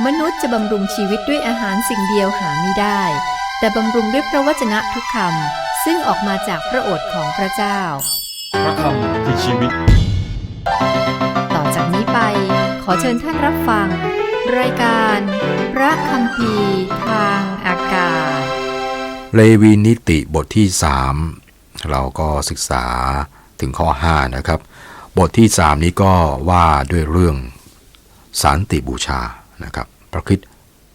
มนุษย์จะบำรุงชีวิตด้วยอาหารสิ่งเดียวหาไม่ได้ แต่บำรุงด้วยพระวจนะทุกคำซึ่งออกมาจากพระโอษฐ์ของพระเจ้า พระคำคือชีวิต ต่อจากนี้ไป ขอเชิญท่านรับฟัง รายการ พระคำพีร์ทางอากาศ เลวีนิติบทที่ 3 เราก็ศึกษาถึงข้อ 5 นะครับ บทที่ 3 นี้ก็ว่าด้วยเรื่องสันติบูชา นะครับพระคริสต์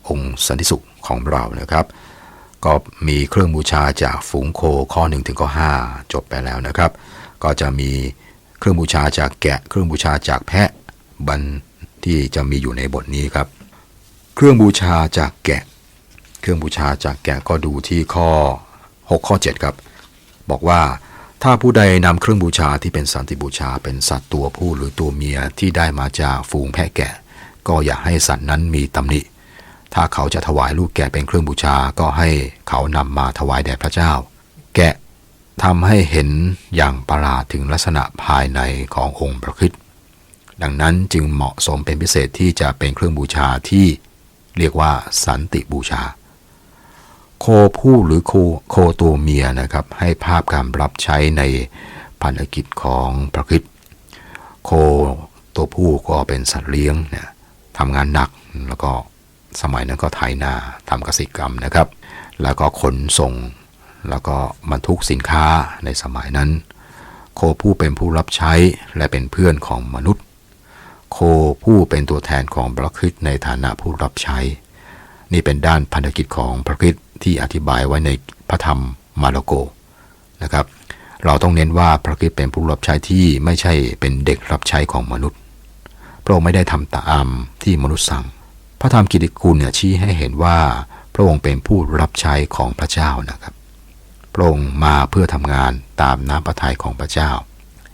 องค์สันติสุขของเรานะครับ ก็มีเครื่องบูชาจากฝูงโคข้อ1ถึงข้อ5จบไปแล้วนะครับ ก็จะมีเครื่องบูชาจากแกะ เครื่องบูชาจากแพะบันที่จะมีอยู่ในบทนี้ครับ เครื่องบูชาจากแกะ เครื่องบูชาจากแกะก็ดูที่ข้อ 6 ข้อ 7 ครับ บอกว่าถ้าผู้ใดนำเครื่องบูชาที่เป็นสันติบูชาเป็นสัตว์ตัวผู้หรือตัวเมียที่ได้มาจากฝูงแพะแกะ ก็อย่าให้สัตว์นั้นมีตำหนิ ถ้าเขาจะถวายลูกแกะเป็นเครื่องบูชาก็ให้เขานำมาถวายแด่พระเจ้า แกะทำให้เห็นอย่างประหลาดถึงลักษณะภายในขององค์พระคริสต์ดังนั้นจึงเหมาะสมเป็นพิเศษที่จะเป็นเครื่องบูชาที่เรียกว่าสันติบูชา โคผู้หรือโคโคตัวเมียนะครับ ให้ภาพการรับใช้ในพันธกิจของพระคริสต์โคตัวผู้ก็เป็นสัตว์เลี้ยงเนี่ย ทำงานหนักแล้วก็สมัยนั้นก็ไถนาทำเกษตรกรรมนะครับ แล้วก็ขนส่ง แล้วก็บรรทุกสินค้าในสมัยนั้น โคผู้เป็นผู้รับใช้และเป็นเพื่อนของมนุษย์ โคผู้เป็นตัวแทนของพระคริสต์ในฐานะผู้รับใช้ นี่เป็นด้านพันธกิจของพระคริสต์ที่อธิบายไว้ในพระธรรมมาระโกนะครับ เราต้องเน้นว่าพระคริสต์เป็นผู้รับใช้ที่ไม่ใช่เป็นเด็กรับใช้ของมนุษย์ พระองค์ไม่ได้ทำตามที่มนุษย์สั่ง พระธรรมกิติคุณเนี่ยชี้ให้เห็นว่าพระองค์เป็นผู้รับใช้ของพระเจ้านะครับ พระองค์มาเพื่อทำงานตามน้ำพระทัยของพระเจ้า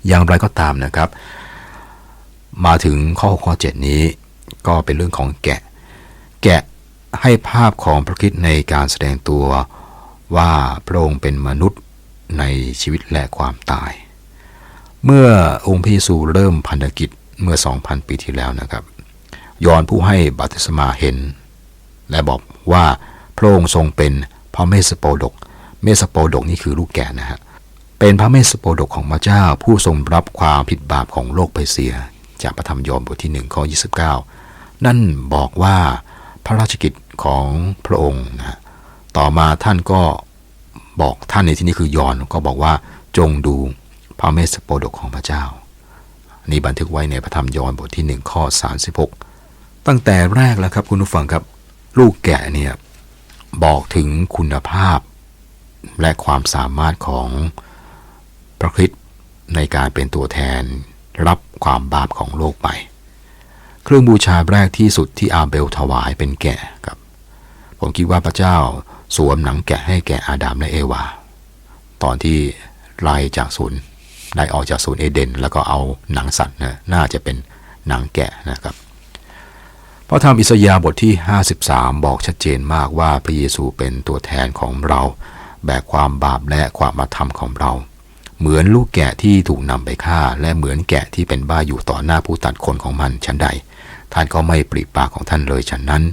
อย่างไรก็ตามนะครับ มาถึงข้อ6ข้อ 7 นี้ ก็เป็นเรื่องของแกะ แกะให้ภาพของพระคริสต์ในการแสดงตัวว่าพระองค์เป็นมนุษย์ในชีวิตและความตาย เมื่อองค์พระเยซูเริ่มพันธกิจ เมื่อ 2,000 ปีที่แล้วนะครับ ยอนผู้ให้บัติศมาเห็น และบอกว่าพระองค์ทรงเป็นพระเมสสโปดก เมสสโปดกนี่คือลูกแกะนะฮะ เป็นพระเมสสโปดกของพระเจ้า ผู้ทรงรับความผิดบาปของโลกไปเสีย จากพระธรรมยอห์นบทที่1ข้อ29 นั่นบอกว่าพระราชกิจของพระองค์นะต่อมาท่านก็บอกท่านในที่นี้คือยอนก็บอกว่าจงดูพระเมสสโปดกของพระเจ้า นี่บันทึกไว้ในพระธรรมยอห์นบทที่ 1 ข้อ 36 ตั้งแต่แรกแล้วครับคุณผู้ฟังครับ ลูกแกะเนี่ยบอกถึงคุณภาพ และความสามารถของพระคริสต์ในการเป็นตัวแทนรับความบาปของโลกไป เครื่องบูชาแรกที่สุดที่อาเบลถวายเป็นแกะครับ ผมคิดว่าพระเจ้าสวมหนังแกะให้แก่อาดัมและเอวา ตอนที่ไล่จากศูนย์ ไล่ออกจากศูนย์เอเดน แล้วก็เอาหนังสัตว์นะน่าจะเป็นหนังแกะนะครับพระธรรมอิสยาห์บทที่ 53 บอกชัดเจนมากว่าพระเยซูเป็นตัวแทนของเรา แบกความบาปและความมาทำของเรา เหมือนลูกแกะที่ถูกนำไปฆ่า และเหมือนแกะที่เป็นบ้าอยู่ต่อหน้าผู้ตัดคนของมันชั้นใด ท่านก็ไม่ปริปากของท่านเลยฉันนั้น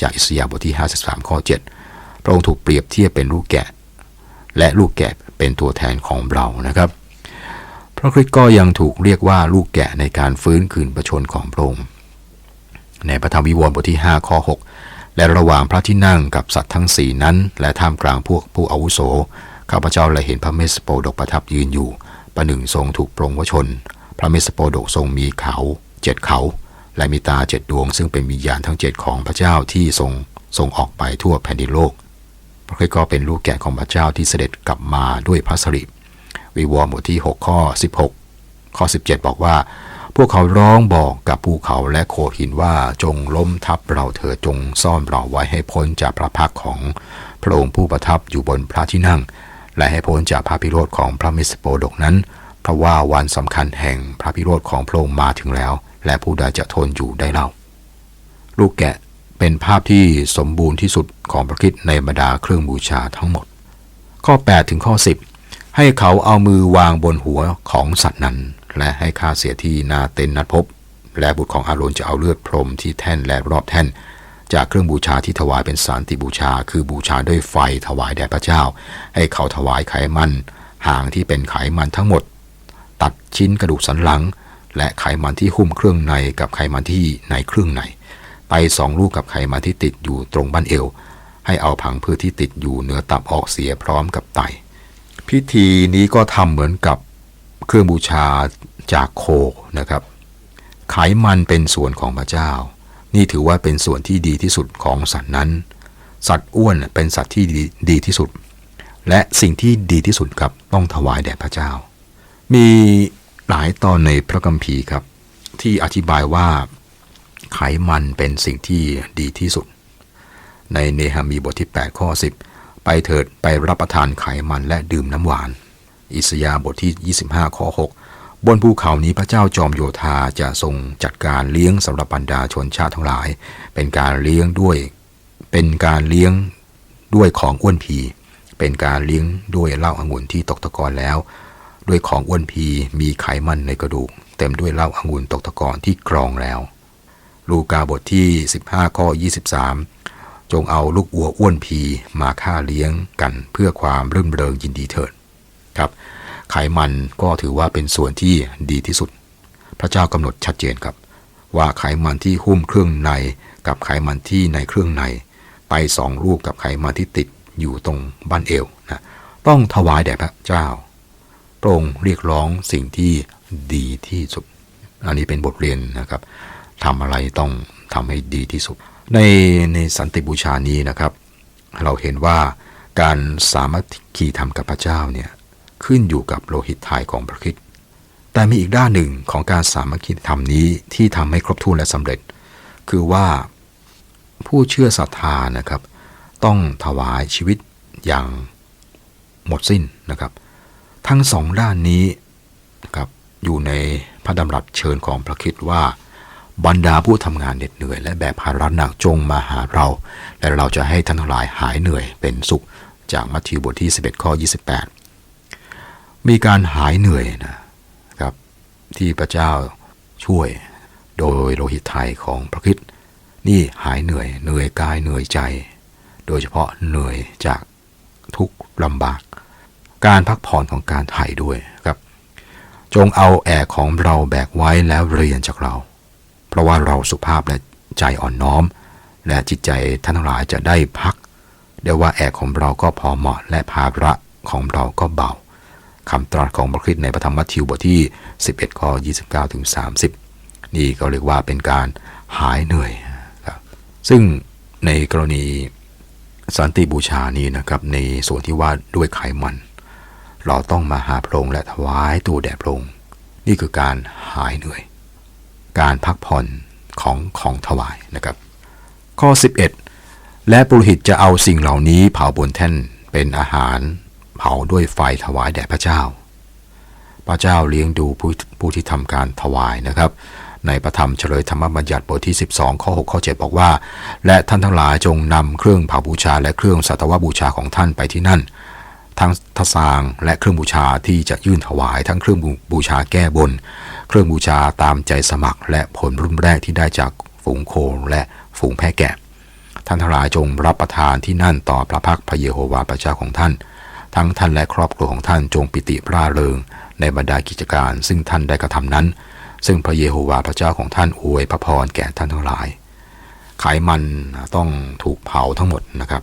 จากอิสยาห์บทที่ 53 ข้อ 7 พระองค์ถูกเปรียบเทียบเป็นลูกแกะ และลูกแกะเป็นตัวแทนของเรานะครับ พระคริสต์ก็ยังถูกเรียกว่าลูกแกะในการฟื้นคืนประชนของพระองค์ในพระธรรมวิวรณ์บทที่5ข้อ6 และระหว่างพระที่นั่งกับสัตว์ทั้งสี่นั้น และท่ามกลางพวกผู้อาวุโสข้าพเจ้าและเห็นพระเมสสโปดกประทับยืนอยู่ ประหนึ่งทรงถูกปรงวชน พระเมสสโปดกทรงมีเขาเจ็ดเขา และมีตาเจ็ดดวง ซึ่งเป็นวิญญาณทั้งเจ็ดของพระเจ้าที่ทรงทรงออกไปทั่วแผ่นดินโลก พระคริสต์ก็เป็นลูกแกะของพระเจ้าที่เสด็จกลับมาด้วยพระสริ วิวรณ์บทที่ 6 ข้อ 16 ข้อ 17 บอกว่า พวกเขาร้องบอกกับภูเขาและโขดหินว่าจงล้มทับเราเถิดจงซ่อนเราไว้ให้พ้นจากพระพักของพระองค์ผู้ประทับอยู่บนพระที่นั่ง และให้พ้นจากพระพิโรธของพระมิสโปดกนั้น เพราะว่าวันสำคัญแห่งพระพิโรธของพระองค์มาถึงแล้ว และผู้ใดจะทนอยู่ได้เล่า ลูกแกะเป็นภาพที่สมบูรณ์ที่สุดของพระคริสต์ในบรรดาเครื่องบูชาทั้งหมด ข้อ 8 ถึงข้อ 10 ให้เขาเอามือวางบนหัวของสัตว์นั้น และให้ฆ่าเสียที่นาเต็นนัดพบ และบุตรของอาโรนจะเอาเลือดพรมที่แท่นและรอบแท่น จากเครื่องบูชาที่ถวายเป็นสันติบูชา คือบูชาด้วยไฟถวายแด่พระเจ้า ให้เขาถวายไขมันหางที่เป็นไขมันทั้งหมด ตัดชิ้นกระดูกสันหลัง และไขมันที่หุ้มเครื่องในกับไขมันที่ในเครื่องในไตสองลูกกับไขมันที่ติดอยู่ตรงบั้นเอว ให้เอาผังพืชที่ติดอยู่เหนือตับออกเสียพร้อมกับไต พิธีนี้ก็ทำเหมือนกับเครื่องบูชาจากโคนะครับไขมันเป็นส่วนของพระเจ้า นี่ถือว่าเป็นส่วนที่ดีที่สุดของสัตว์นั้น สัตว์อ้วนเป็นสัตว์ที่ดีดีที่สุด และสิ่งที่ดีที่สุดครับต้องถวายแด่พระเจ้า มีหลายตอนในพระคัมภีร์ครับ ที่อธิบายว่าไขมันเป็นสิ่งที่ดีที่สุด ในเนหามีบทที่ 8 ข้อ 10 ไปเถิดไปรับประทานไขมันและดื่มน้ำหวาน อิสยาบทที่ 25ข้อ6บนภูเขานี้พระเจ้าจอมโยธาจะทรงจัดการเลี้ยงสำหรับบรรดาชนชาติทั้งหลาย เป็นการเลี้ยงด้วย เป็นการเลี้ยงด้วยของอ้วนพีเป็นการเลี้ยงด้วยเหล้าองุ่นที่ตกตะกอนแล้ว ด้วยของอ้วนพีมีไขมันในกระดูก เต็มด้วยเหล้าองุ่นตกตะกอนที่กรองแล้ว ลูกาบทที่ 15ข้อ23 จงเอาลูกวัวอ้วนพีมาฆ่าเลี้ยงกันเพื่อความรื่นเริงยินดีเถิดครับไขมันก็ถือว่าเป็นส่วนที่ดีที่สุด พระเจ้ากำหนดชัดเจนครับ ว่าไขมันที่หุ้มเครื่องในกับไขมันที่ในเครื่องในไตสองลูกกับไขมันที่ติดอยู่ตรงบั้นเอวนะต้องถวายแด่พระเจ้าพระองค์เรียกร้องสิ่งที่ดีที่สุด อันนี้เป็นบทเรียนนะครับทำอะไรต้องทำให้ดีที่สุด ในในสันติบูชานี้นะครับ เราเห็นว่าการสามัคคีธรรมกับพระเจ้าเนี่ยขึ้นอยู่กับโลหิตไทยของพระคริสต์แต่มีอีกด้านหนึ่งของการสามัคคีธรรมนี้ที่ทำให้ครบถ้วนและสำเร็จ คือว่าผู้เชื่อศรัทธานะครับ ต้องถวายชีวิตอย่างหมดสิ้นนะครับ ทั้งสองด้านนี้นะครับอยู่ในพระดำรัสเชิญของพระคริสต์ว่า บรรดาผู้ทำงานเหน็ดเหนื่อย และแบกภาระหนักจงมาหาเรา และเราจะให้ท่านทั้งหลายหายเหนื่อยเป็นสุข จากมัทธิวบทที่ 11 ข้อ 28 มีการหายเหนื่อยนะครับ ที่พระเจ้าช่วยโดยโลหิตไทยของพระคริสต์นี่หายเหนื่อย เหนื่อยกายเหนื่อยใจ โดยเฉพาะเหนื่อยจากทุกลำบาก การพักผ่อนของการไถ่ด้วยครับ จงเอาแอกของเราแบกไว้แล้วเรียนจากเรา เพราะว่าเราสุภาพและใจอ่อนน้อม และจิตใจท่านทั้งหลายจะได้พักเดี๋ยวว่าแอกของเราก็พอเหมาะและภาระของเราก็เบาคำตรัสของพระคริสต์ในพระธรรมมัทธิวบทที่ 11 ข้อ 29 ถึง 30 นี่ก็เรียกว่าเป็นการหายเหนื่อยครับซึ่งในกรณีสันติบูชานี้นะครับในส่วนที่ว่าด้วยไขมัน เราต้องมาหาพระองค์และถวายตัวแด่พระองค์นี่คือการหายเหนื่อย การพักผ่อนของของถวายนะครับ ข้อ 11 และปุโรหิตจะเอาสิ่งเหล่านี้เผาบนแท่นเป็นอาหารเผาด้วยไฟถวายแด่พระเจ้า พระเจ้าเลี้ยงดูผู้ผู้ที่ทำการถวายนะครับ ในประธรรมเฉลยธรรมบัญญัติบทที่ 12 ข้อ 6 ข้อ 7 บอกว่า และท่านทั้งหลายจงนำเครื่องเผาบูชาและเครื่องสัตวบูชาของท่านไปที่นั่น ทั้งทศางและเครื่องบูชาที่จะยื่นถวายทั้งเครื่องบูชาแก้บน เครื่องบูชาตามใจสมัคร และผลรุ่นแรกที่ได้จากฝูงโคและฝูงแพะแกะ ท่านทั้งหลายจงรับประทานที่นั่นต่อพระพักพระเยโฮวาห์พระเจ้าของท่าน ทั้งท่านและครอบครัวของท่านจงปิติร่าเริง ในบรรดากิจการ ซึ่งท่านได้กระทำนั้น ซึ่งพระเยโฮวาห์พระเจ้าของท่านอวยพระพรแก่ท่านทั้งหลาย ไขมันต้องถูกเผาทั้งหมดนะครับ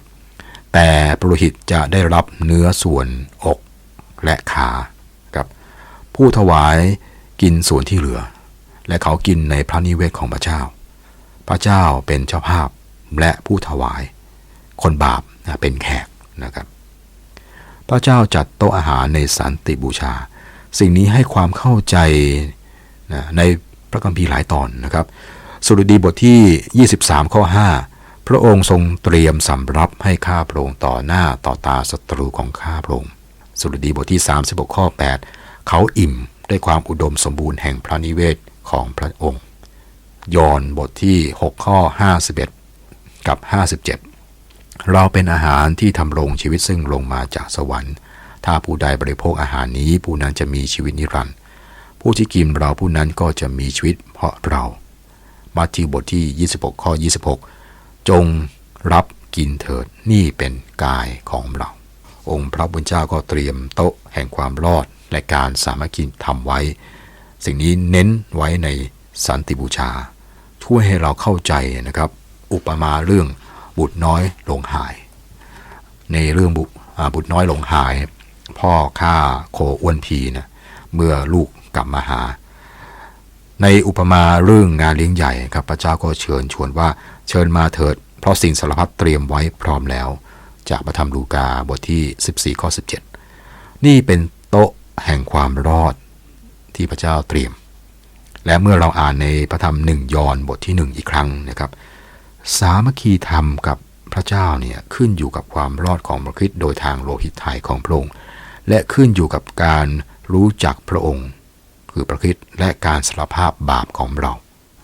แต่ปรหิตจะได้รับเนื้อส่วนอกและขาครับผู้ถวาย กินส่วนที่เหลือ และเขากินในพระนิเวศของพระเจ้า พระเจ้าเป็นเจ้าภาพและผู้ถวาย คนบาปเป็นแขกนะครับ พระเจ้าจัดโต๊ะอาหารในสันติบูชา สิ่งนี้ให้ความเข้าใจนะในพระคัมภีร์หลายตอนนะครับ สุรดีบทที่ 23 ข้อ 5 พระองค์ทรงเตรียมสำรับให้ข้าพระองค์ต่อหน้าต่อตาศัตรูของข้าพระองค์ สุรดีบทที่ 36 ข้อ 8 เขาอิ่ม ด้วยความอุดมสมบูรณ์แห่งพระนิเวศของพระองค์ ยอห์นบทที่ 6 ข้อ 51 กับ 57 เราเป็นอาหารที่ทำรงชีวิตซึ่งลงมาจากสวรรค์ ถ้าผู้ใดบริโภคอาหารนี้ผู้นั้นจะมีชีวิตนิรันดร์ผู้ที่กินเราผู้นั้นก็จะมีชีวิตเพราะเรา มัทธิวบทที่ 26 ข้อ 26 จงรับกินเถิดนี่เป็นกายของเรา องค์พระบุญเจ้าก็เตรียมโต๊ะแห่งความรอด และการสามัคคีทำไว้ สิ่งนี้เน้นไว้ในสันติบูชา ช่วยให้เราเข้าใจนะครับ อุปมาเรื่องบุตรน้อยหลงหาย ในเรื่องบุบุตรน้อยหลงหาย พ่อฆ่าโคอ้วนพีนะเมื่อลูกกลับมาหา ในอุปมาเรื่องงานเลี้ยงใหญ่ครับพระเจ้าก็เชิญชวนว่าเชิญมาเถิด เพราะสิ่งสารพัดเตรียมไว้พร้อมแล้ว จากพระธรรมลูกาบทที่ 14ข้อ17 นี่เป็น แห่งความรอดที่พระเจ้าเตรียม และเมื่อเราอ่านในพระธรรมหนึ่งยอห์นบทที่หนึ่งอีกครั้งนะครับ สามัคคีธรรมกับพระเจ้าเนี่ยขึ้นอยู่กับความรอดของพระคริสต์โดยทางโลหิตไทยของพระองค์ และขึ้นอยู่กับการรู้จักพระองค์ คือพระคริสต์และการสารภาพบาปของเรา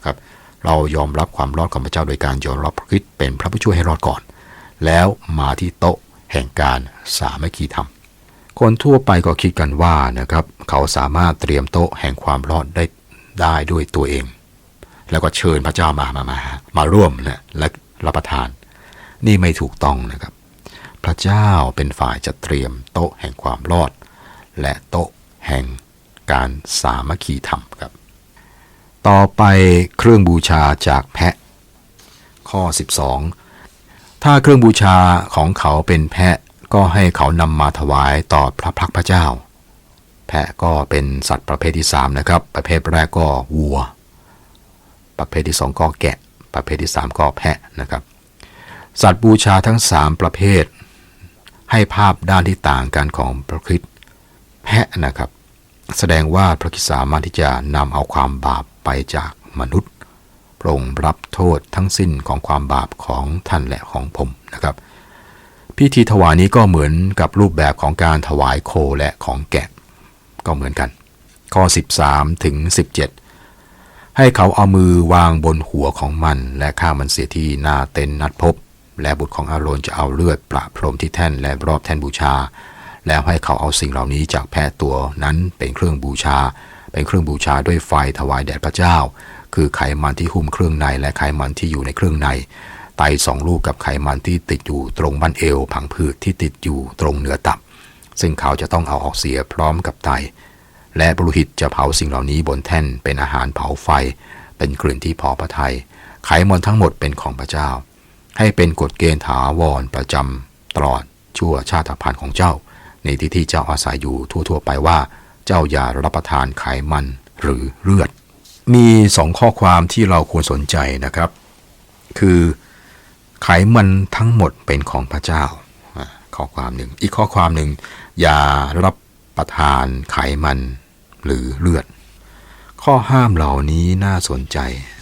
ครับเรายอมรับความรอดของพระเจ้าโดยการยอมรับพระคริสต์เป็นพระผู้ช่วยให้รอดก่อน แล้วมาที่โต๊ะแห่งการสามัคคีธรรม คนทั่วไปก็คิดกันว่านะครับ เขาสามารถเตรียมโต๊ะแห่งความรอดได้ได้ด้วยตัวเอง แล้วก็เชิญพระเจ้ามามามามาร่วมนะและรับประทาน นี่ไม่ถูกต้องนะครับ พระเจ้าเป็นฝ่ายจะเตรียมโต๊ะแห่งความรอด และโต๊ะแห่งการสามัคคีธรรมครับ ต่อไปเครื่องบูชาจากแพะ ข้อ 12 ถ้าเครื่องบูชาของเขาเป็นแพะ ก็ให้เขานำมาถวายต่อพระพักพระเจ้า แพะก็เป็นสัตว์ประเภทที่ 3 นะครับ ประเภทแรกก็วัว ประเภทที่ 2 ก็แกะ ประเภทที่ 3 ก็แพะนะครับ สัตว์บูชาทั้ง 3 ประเภท ให้ภาพด้านที่ต่างกันของพระคริสต์แพะนะครับ แสดงว่าพระคริสต์สามารถที่จะนำเอาความบาปไปจากมนุษย์พระองค์รับโทษทั้งสิ้นของความบาปของท่านและของผมนะครับ พิธีถวายนี้ก็เหมือนกับรูปแบบของการถวายโคและของแกะ ก็เหมือนกัน ข้อ 13 ถึง 17 ให้เขาเอามือวางบนหัวของมัน และฆ่ามันเสียที่หน้าเต็นนัดพบ และบุตรของอาโรนจะเอาเลือดประพรมที่แท่นและรอบแท่นบูชา แล้วให้เขาเอาสิ่งเหล่านี้จากแพะตัวนั้นเป็นเครื่องบูชา เป็นเครื่องบูชาด้วยไฟถวายแด่พระเจ้า คือไขมันที่หุ้มเครื่องในและไขมันที่อยู่ในเครื่องใน ไตสองลูกกับไขมันที่ติดอยู่ตรงบั้นเอว ผังผืดที่ติดอยู่ตรงเหนือตับ ซึ่งเขาจะต้องเอาออกเสียพร้อมกับไต และปรุหิตจะเผาสิ่งเหล่านี้บนแท่นเป็นอาหารเผาไฟ เป็นกลิ่นที่พอพระทยัยไขมันทั้งหมดเป็นของพระเจ้า ให้เป็นกฎเกณฑ์ถาวรประจำตลอดชั่วชาติพันธุ์ของเจ้า ในที่ที่เจ้าอาศัยอยู่ทั่วๆ ไปว่า เจ้าอย่ารับประทานไขมันหรือเลือด มีสองข้อความที่เราควรสนใจนะครับ คือ ไขมันทั้งหมดเป็นของพระเจ้าข้อความหนึ่ง อีกข้อความหนึ่ง อย่ารับประทานไขมันหรือเลือด ข้อห้ามเหล่านี้น่าสนใจ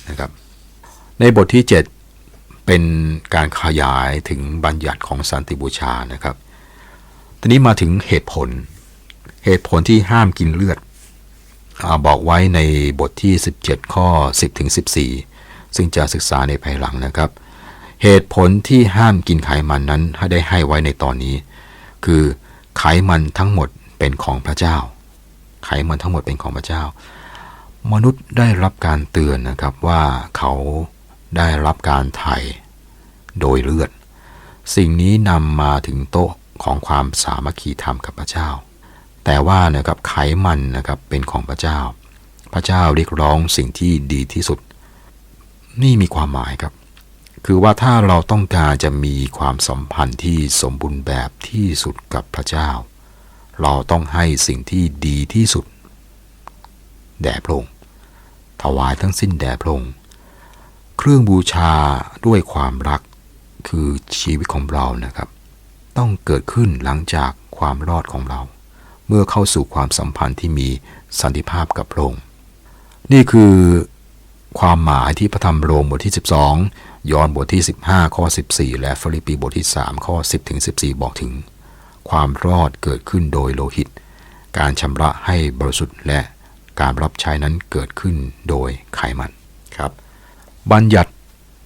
นะครับ ในบทที่ 7 เป็นการขยายถึงบัญญัติของสันติบูชานะครับ ทีนี้มาถึงเหตุผล เหตุผลที่ห้ามกินเลือดอบอกไว้ในบทที่ 17 ข้อ 10ถึง14 ซึ่งจะศึกษาในภายหลังนะครับ เหตุผลที่ห้ามกินไขมันนั้นให้ได้ให้ไว้ในตอนนี้ คือไขมันทั้งหมดเป็นของพระเจ้า ไขมันทั้งหมดเป็นของพระเจ้า มนุษย์ได้รับการเตือนนะครับว่าเขาได้รับการไถ่โดยเลือด สิ่งนี้นำมาถึงโต๊ะของความสามัคคีธรรมกับพระเจ้า แต่ว่านะครับไขมันนะครับเป็นของพระเจ้า พระเจ้าเรียกร้องสิ่งที่ดีที่สุด นี่มีความหมายครับ คือว่าถ้าเราต้องการจะมีความสัมพันธ์ที่สมบูรณ์แบบที่สุดกับพระเจ้า เราต้องให้สิ่งที่ดีที่สุด แด่พระองค์ถวายทั้งสิ้นแด่พระองค์เครื่องบูชาด้วยความรักคือชีวิตของเรานะครับ ต้องเกิดขึ้นหลังจากความรอดของเรา เมื่อเข้าสู่ความสัมพันธ์ที่มีสันติภาพกับพระองค์นี่คือความหมายที่พระธรรมโรมบทที่ 12 ยอห์นบทที่ 15 ข้อ 14 และฟิลิปปีบทที่ 3 ข้อ 10 ถึง 14 บอกถึง ความรอดเกิดขึ้นโดยโลหิต การชำระให้บริสุทธิ์และการรับใช้นั้นเกิดขึ้นโดยไขมันครับ บัญญัติ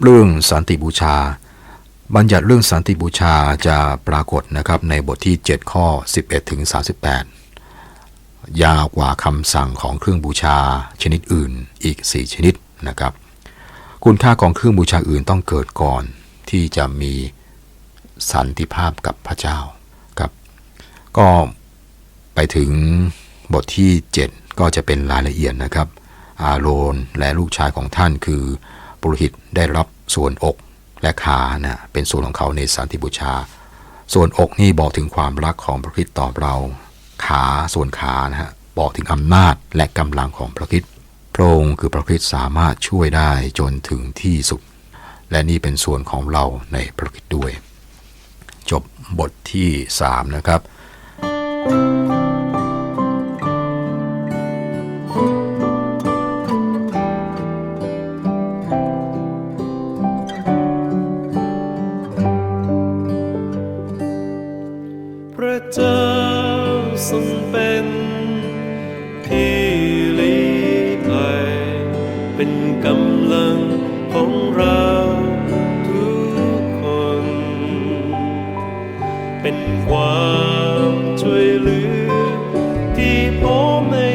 เรื่องสันติบูชา บัญญัติเรื่องสันติบูชาจะปรากฏนะครับในบทที่ 7 ข้อ 11 ถึง 38 ยาวกว่าคำสั่งของเครื่องบูชาชนิดอื่นอีก 4 ชนิดนะครับ คุณค่าของเครื่องบูชาอื่นต้องเกิดก่อน ที่จะมีสันติภาพกับพระเจ้าครับ ก็ไปถึงบทที่ 7 ก็จะเป็นรายละเอียดนะครับ อาโรนและลูกชายของท่านคือปุโรหิตได้รับส่วนอกและขานะเป็นส่วนของเขาในสันติบูชา ส่วนอกนี่บอกถึงความรักของพระคริสต์ต่อเรา ขาส่วนขานะฮะบอกถึงอำนาจและกำลังของพระคริสต์ พระองค์คือพระคริสต์สามารถช่วยได้จนถึงที่สุด และนี่เป็นส่วนของเราในพระคริสต์ด้วย จบบทที่ 3 นะครับ ความช่วยเหลือที่ผมในยาม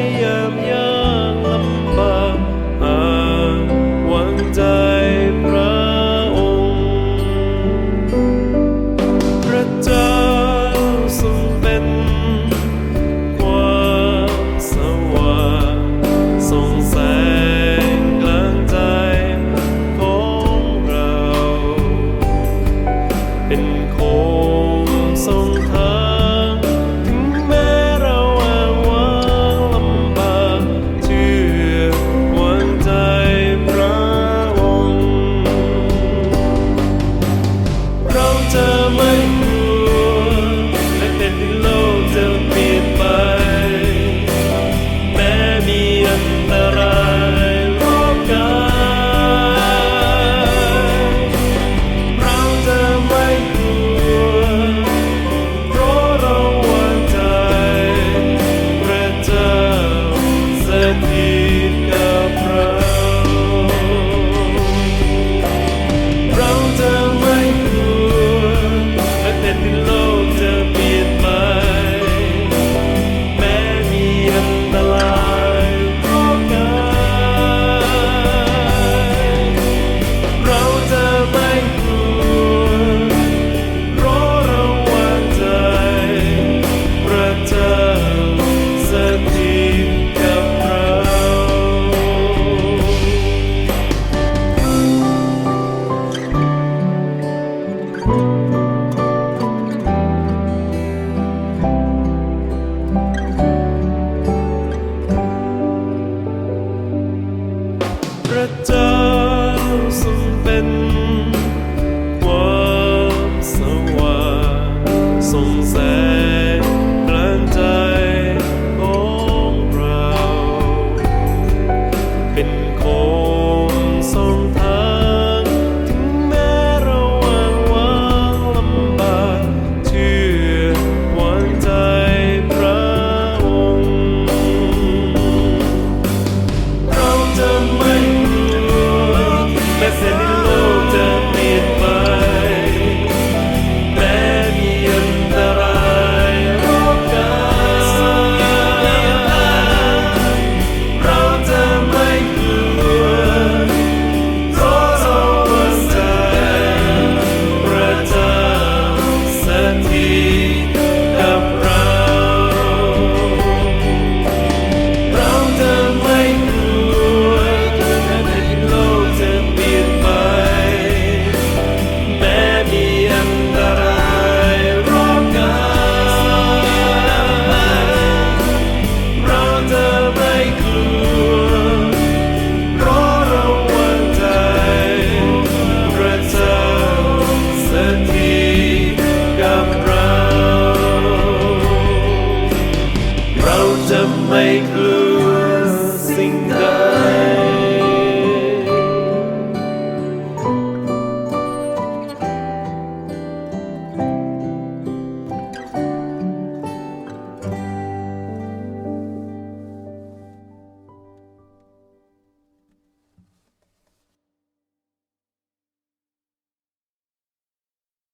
พ